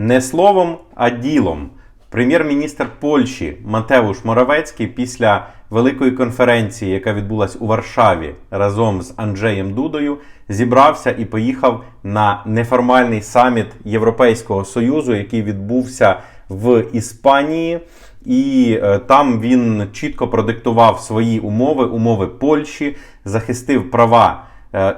Не словом, а ділом. Прем'єр-міністр Польщі Матевуш Моравецький після великої конференції, яка відбулась у Варшаві разом з Анджеєм Дудою, зібрався і поїхав на неформальний саміт Європейського союзу, який відбувся в Іспанії. І е, там він чітко продиктував свої умови, умови Польщі, захистив права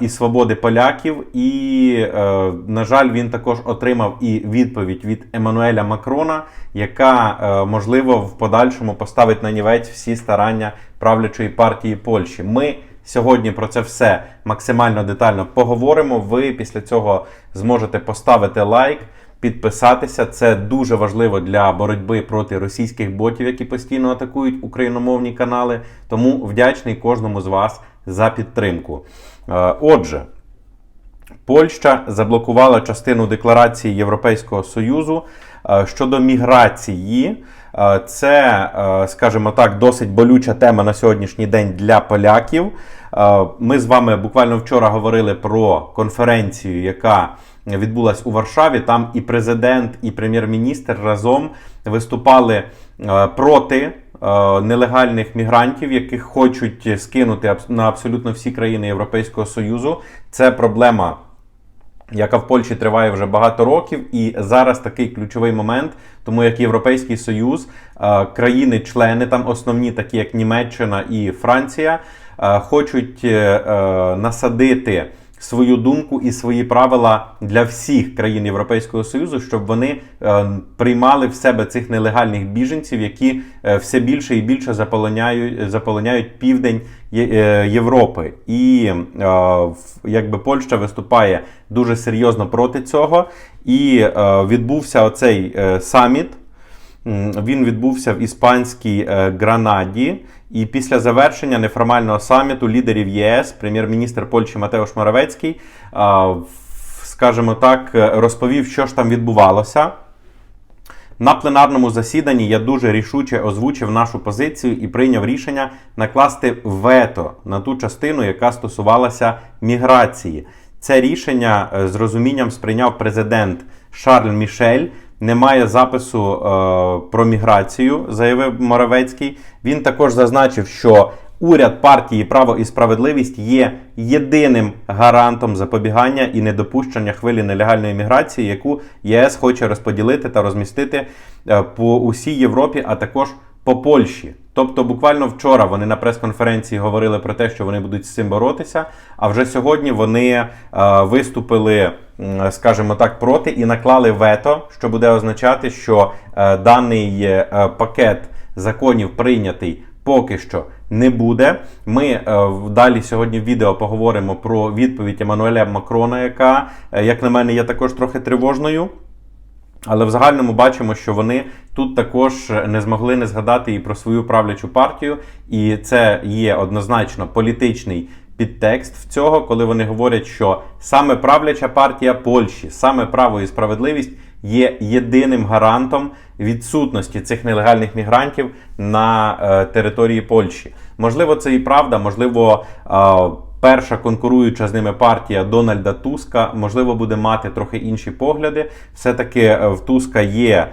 і свободи поляків. І, е, на жаль, він також отримав і відповідь від Еммануеля Макрона, яка е, можливо в подальшому поставить на нівець всі старання правлячої партії Польщі. Ми сьогодні про це все максимально детально поговоримо. Ви після цього зможете поставити лайк. Підписатися це дуже важливо для боротьби проти російських ботів, які постійно атакують україномовні канали. Тому вдячний кожному з вас за підтримку. Е, Отже, Польща заблокувала частину декларації Європейського Союзу е, щодо міграції. Е, Це, е, скажімо так, досить болюча тема на сьогоднішній день для поляків. Е, Ми з вами буквально вчора говорили про конференцію, яка відбулась у Варшаві. Там і президент, і прем'єр-міністр разом виступали проти нелегальних мігрантів, яких хочуть скинути на абсолютно всі країни Європейського Союзу. Це проблема яка в Польщі триває вже багато років, і зараз такий ключовий момент, тому як Європейський Союз, е, країни-члени, там основні, такі як Німеччина і Франція, е, хочуть е, насадити свою думку і свої правила для всіх країн Європейського Союзу, щоб вони е, приймали в себе цих нелегальних біженців, які е, все більше і більше заполоняють, заполоняють південь е, Європи. І е, в- якби Польща виступає дуже серйозно проти цього. І е, відбувся оцей е, саміт. Він відбувся в іспанській е, Гранаді. І після завершення неформального саміту лідерів ЄС, прем'єр-міністр Польщі Матеуш Моравецький, скажімо так, е, розповів, що ж там відбувалося. На пленарному засіданні я дуже рішуче озвучив нашу позицію і прийняв рішення накласти вето на ту частину, яка стосувалася міграції. Це рішення е, з розумінням сприйняв президент Шарль Мішель. Немає запису е, про міграцію, заявив Моравецький. Він також зазначив, що уряд партії Право і справедливість є єдиним гарантом запобігання і недопущення хвилі нелегальної міграції, яку ЄС хоче розподілити та розмістити е, по усій Європі, а також по Польщі. Тобто, буквально вчора вони на прес-конференції говорили про те, що вони будуть з цим боротися. А вже сьогодні вони е, виступили, скажімо так, проти і наклали вето, що буде означати, що е, даний е, пакет законів прийнятий поки що не буде. Ми е, далі сьогодні в відео поговоримо про відповідь Еммануеля Макрона, яка, е, як на мене, є також трохи тривожною. Але в загальному бачимо, що вони тут також не змогли не згадати і про свою правлячу партію, і це є однозначно політичний підтекст в цього, коли вони говорять, що саме правляча партія Польщі, саме право і справедливість є єдиним гарантом відсутності цих нелегальних мігрантів на е, території Польщі. Можливо, це і правда, можливо. е, перша конкуруюча з ними партія Дональда Туска, можливо, буде мати трохи інші погляди. Все-таки е, в Туска є е,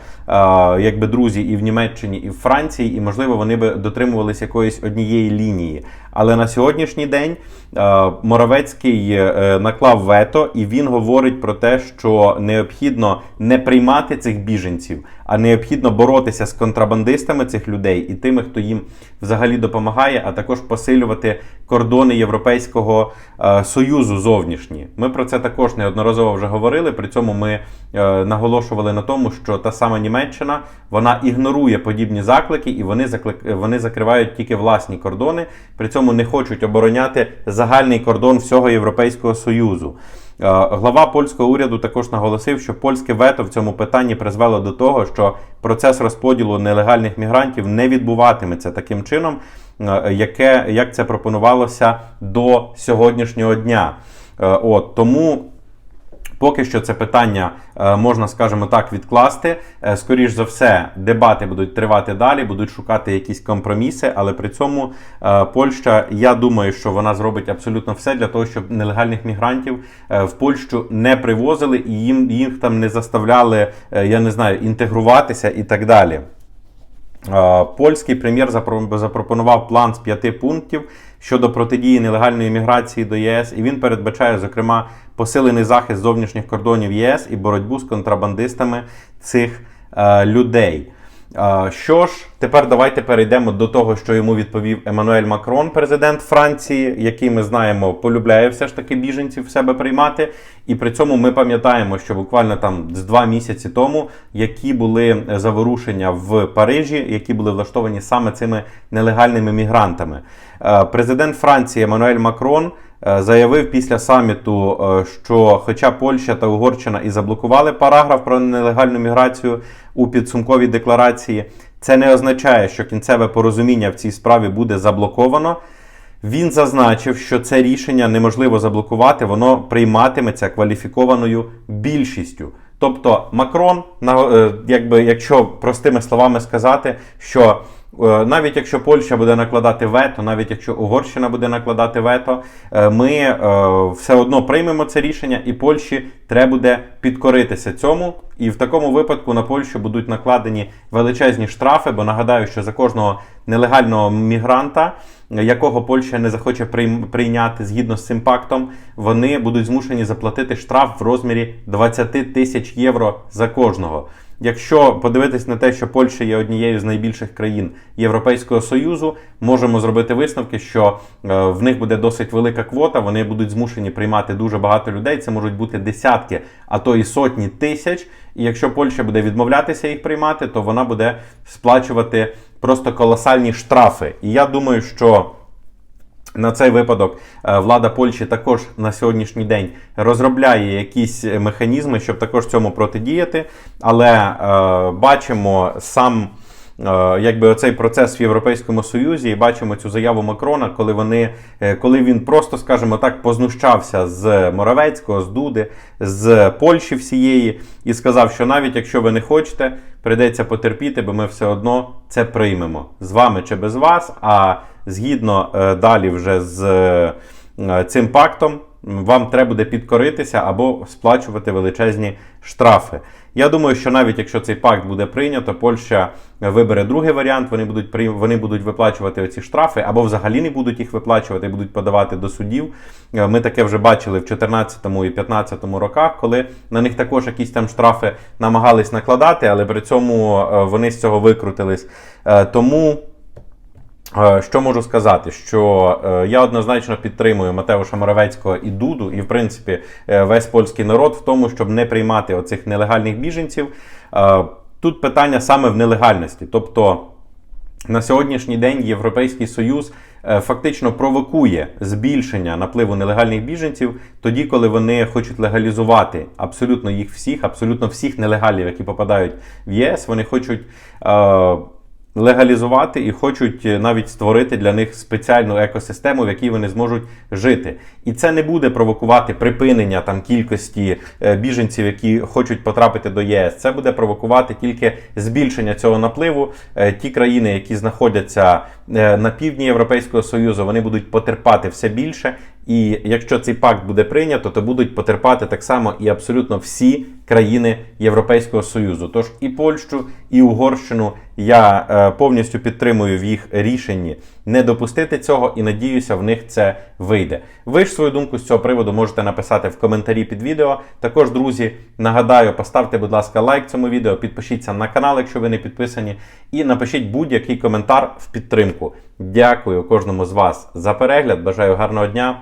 якби друзі і в Німеччині, і в Франції, і можливо вони би дотримувалися якоїсь однієї лінії. Але на сьогоднішній день е, Моровецький е, наклав вето, і він говорить про те, що необхідно не приймати цих біженців, а необхідно боротися з контрабандистами цих людей і тими, хто їм взагалі допомагає, а також посилювати кордони Європейського е, союзу зовнішні. Ми про це також неодноразово вже говорили. При цьому ми е, наголошували на тому, що та сама Німеччина вона ігнорує подібні заклики, і вони заклик... вони закривають тільки власні кордони. При цьому не хочуть обороняти загальний кордон всього Європейського союзу. Е, Глава польського уряду також наголосив, що польське вето в цьому питанні призвело до того, що процес розподілу нелегальних мігрантів не відбуватиметься таким чином, е, яке як це пропонувалося до сьогоднішнього дня. Е, От тому Поки що це питання е, можна, скажімо так, відкласти. Е, Скоріш за все, дебати будуть тривати далі, будуть шукати якісь компроміси, але при цьому е, Польща, я думаю, що вона зробить абсолютно все для того, щоб нелегальних мігрантів в Польщу не привозили і їм їх там не заставляли, я не знаю, інтегруватися і так далі. Польський прем'єр запро- запропонував план з п'яти пунктів щодо протидії нелегальної міграції до ЄС, і він передбачає, зокрема, посилений захист зовнішніх кордонів ЄС і боротьбу з контрабандистами цих е, людей. Е, Що ж, тепер давайте перейдемо до того, що йому відповів Еммануель Макрон, президент Франції, який ми знаємо, полюбляє все ж таки біженців в себе приймати. І при цьому ми пам'ятаємо, що буквально там з два місяці тому, які були заворушення в Парижі, які були влаштовані саме цими нелегальними мігрантами. Е, Президент Франції Еммануель Макрон. Е, Заявив після саміту, е, що хоча Польща та Угорщина і заблокували параграф про нелегальну міграцію у підсумковій декларації, це не означає, що кінцеве порозуміння в цій справі буде заблоковано. Він зазначив, що це рішення неможливо заблокувати, воно прийматиметься кваліфікованою більшістю. Тобто Макрон, е, якби, якщо простими словами сказати, що навіть якщо Польща буде накладати вето, навіть якщо Угорщина буде накладати вето, е, ми е, все одно приймемо це рішення, і Польщі треба буде підкоритися цьому. І в такому випадку на Польщу будуть накладені величезні штрафи, бо нагадаю, що за кожного нелегального мігранта, якого Польща не захоче прийняти згідно з цим пактом, вони будуть змушені заплатити штраф в розмірі 20 тисяч євро за кожного. Якщо подивитись на те, що Польща є однією з найбільших країн Європейського Союзу, можемо зробити висновки, що е, в них буде досить велика квота. Вони будуть змушені приймати дуже багато людей. Це можуть бути десятки, а то і сотні тисяч. І якщо Польща буде відмовлятися їх приймати, то вона буде сплачувати просто колосальні штрафи. І я думаю, що. На цей випадок е, влада Польщі також на сьогоднішній день розробляє якісь механізми, щоб також цьому протидіяти. Але е, бачимо сам е, якби оцей процес в Європейському Союзі, і бачимо цю заяву Макрона, коли вони, е, коли він просто, скажімо так, познущався з Моровецького, з Дуди, з Польщі всієї, і сказав, що навіть якщо ви не хочете, прийдеться потерпіти, бо ми все одно це приймемо з вами чи без вас. А згідно е, далі вже з е, цим пактом, вам треба буде підкоритися або сплачувати величезні штрафи. Я думаю, що навіть якщо цей пакт буде прийнято, Польща вибере другий варіант. Вони будуть вони будуть виплачувати оці штрафи, або взагалі не будуть їх виплачувати, будуть подавати до судів. Е, Ми таке вже бачили в 2014 і 2015 роках, коли на них також якісь там штрафи намагались накладати, але при цьому вони з цього викрутились. Тому. Е, Що можу сказати? Що е, я однозначно підтримую Матеуша Моровецького і Дуду, і в принципі е, весь польський народ в тому, щоб не приймати оцих нелегальних біженців. Тут питання саме в нелегальності. Тобто на сьогоднішній день Європейський Союз фактично провокує збільшення напливу нелегальних біженців тоді, коли вони хочуть легалізувати абсолютно їх всіх, абсолютно всіх нелегалів, які попадають в ЄС. Вони хочуть. Легалізувати і хочуть е, навіть створити для них спеціальну екосистему, в якій вони зможуть жити. І це не буде провокувати припинення там кількості е, біженців, які хочуть потрапити до ЄС. Це буде провокувати тільки збільшення цього напливу. Е, Ті країни, які знаходяться на півдні Європейського Союзу, вони будуть потерпати все більше. І якщо цей пакт буде прийнято, то будуть потерпати так само і абсолютно всі країни Європейського Союзу. Тож і Польщу, і Угорщину я е, повністю підтримую в їх рішенні не допустити цього і надіюся, в них це вийде. Ви ж свою думку з цього приводу можете написати в коментарі під відео. Також, друзі, нагадаю, поставте, будь ласка, лайк цьому відео, підпишіться на канал, якщо ви не підписані, і напишіть будь-який коментар в підтримку. Дякую кожному з вас за перегляд. Бажаю гарного дня